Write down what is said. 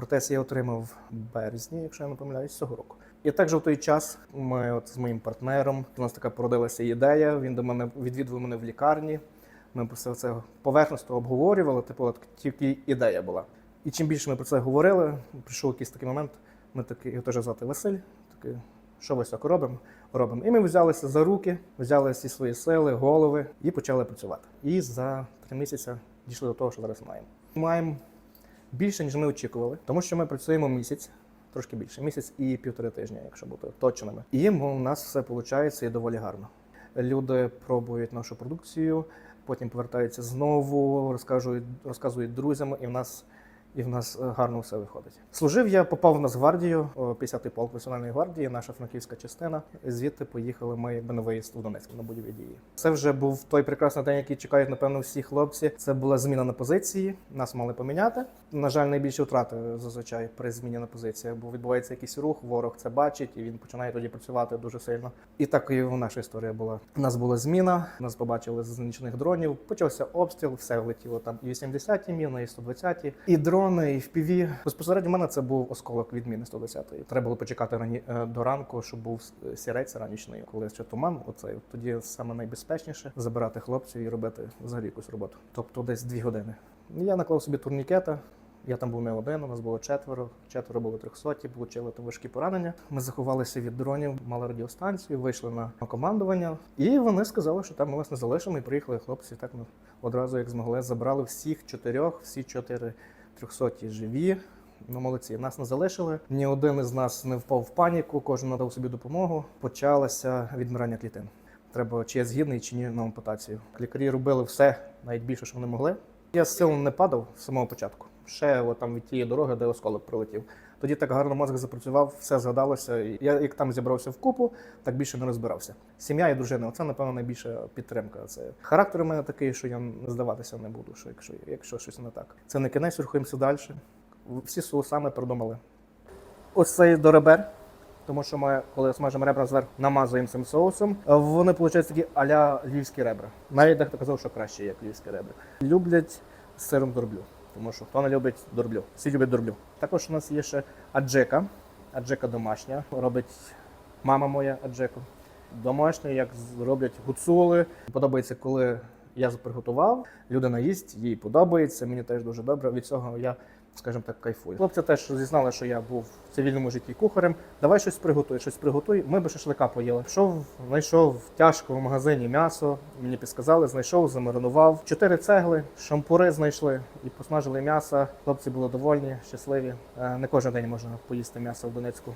Протез я отримав в березні, якщо я не помиляюсь, цього року. І також в той час ми от з моїм партнером у нас така породилася ідея. Він до мене відвідував мене в лікарні. Ми все це поверхностно обговорювали. Типу, от тільки ідея була. І чим більше ми про це говорили, прийшов якийсь такий момент. Ми такий, його теж звати Василь, такий, що високо робимо? Робимо. І ми взялися за руки, взяли всі свої сили, голови і почали працювати. І за три місяці дійшли до того, що зараз маємо. Маємо більше, ніж ми очікували, тому що ми працюємо місяць, трошки більше, місяць і півтори тижня, якщо бути точними. І у нас все виходить і доволі гарно. Люди пробують нашу продукцію, потім повертаються знову, розказують, розказують друзям, і в нас. І в нас е, гарно все виходить. Служив я, попав в Нацгвардію, о, 50-й полк Національної гвардії, наша франківська частина. Звідти поїхали ми на виїзд у Донецьк на бойові дії. Це вже був той прекрасний день, який чекають, напевно, всі хлопці. Це була зміна на позиції. Нас мали поміняти. На жаль, найбільші втрати зазвичай при зміні на позиціях, бо відбувається якийсь рух, ворог це бачить, і він починає тоді працювати дуже сильно. І так і наша історія була. У нас була зміна, нас побачили з нічних дронів. Почався обстріл, все влетіло там і 80-ті міни, і 120-ті, і дрони, і впіві. Безпосередньо в мене це був осколок від міни 120-ї. Треба було почекати рані е, до ранку, щоб був сірець ранішний, коли ще туман. Оцей тоді саме найбезпечніше забирати хлопців і робити взагалі якусь роботу. Тобто десь дві години. Я наклав собі турнікета. Я там був не один, у нас було четверо, четверо були трьохсоті, отримали там важкі поранення. Ми заховалися від дронів, мали радіостанцію, вийшли на командування, і вони сказали, що там ми вас не залишимо. І приїхали хлопці. Так ми одразу, як змогли, забрали всіх чотирьох, всі чотири трьохсоті живі. Ну, молодці, нас не залишили. Ні один із нас не впав в паніку, кожен надав собі допомогу. Почалося відмирання клітин. Треба, чи я згідний, чи ні на ампутацію. Лікарі робили все, навіть більше, що вони могли. Я з сил не падав з самого початку. Ще от там від тієї дороги, де осколок прилетів. Тоді так гарно мозок запрацював, все згадалося. Я як там зібрався в купу, так більше не розбирався. Сім'я і дружина це, напевно, найбільша підтримка. Це характер у мене такий, що я здаватися не буду, що якщо, якщо щось не так. Це не кінець, рухаємося далі. Всі саме придумали. Ось цей до ребер. Тому що ми, коли смажимо ребра зверху, намазуємо цим соусом. Вони виходять такі аля львівські ребра. Навіть дехто казав, що краще, як львівські ребра. Люблять з сиром дорблю. Тому що хто не любить дорблю, всі люблять дорблю. Також у нас є ще аджека, аджека домашня. Робить мама моя аджеку. Домашня, як роблять гуцули. Подобається, коли я приготував, людина їсть, їй подобається. Мені теж дуже добре. Від цього я, скажімо так, кайфую. Хлопці теж зізнали, що я був в цивільному житті кухарем. Давай щось приготуй, щось приготуй. Ми би шашлика поїли. Пішов, знайшов тяжко в магазині м'ясо. Мені підсказали, знайшов, замаринував. Чотири цегли, шампури знайшли і посмажили м'ясо. Хлопці були довольні, щасливі. Е, Не кожен день можна поїсти м'ясо в Донецьку.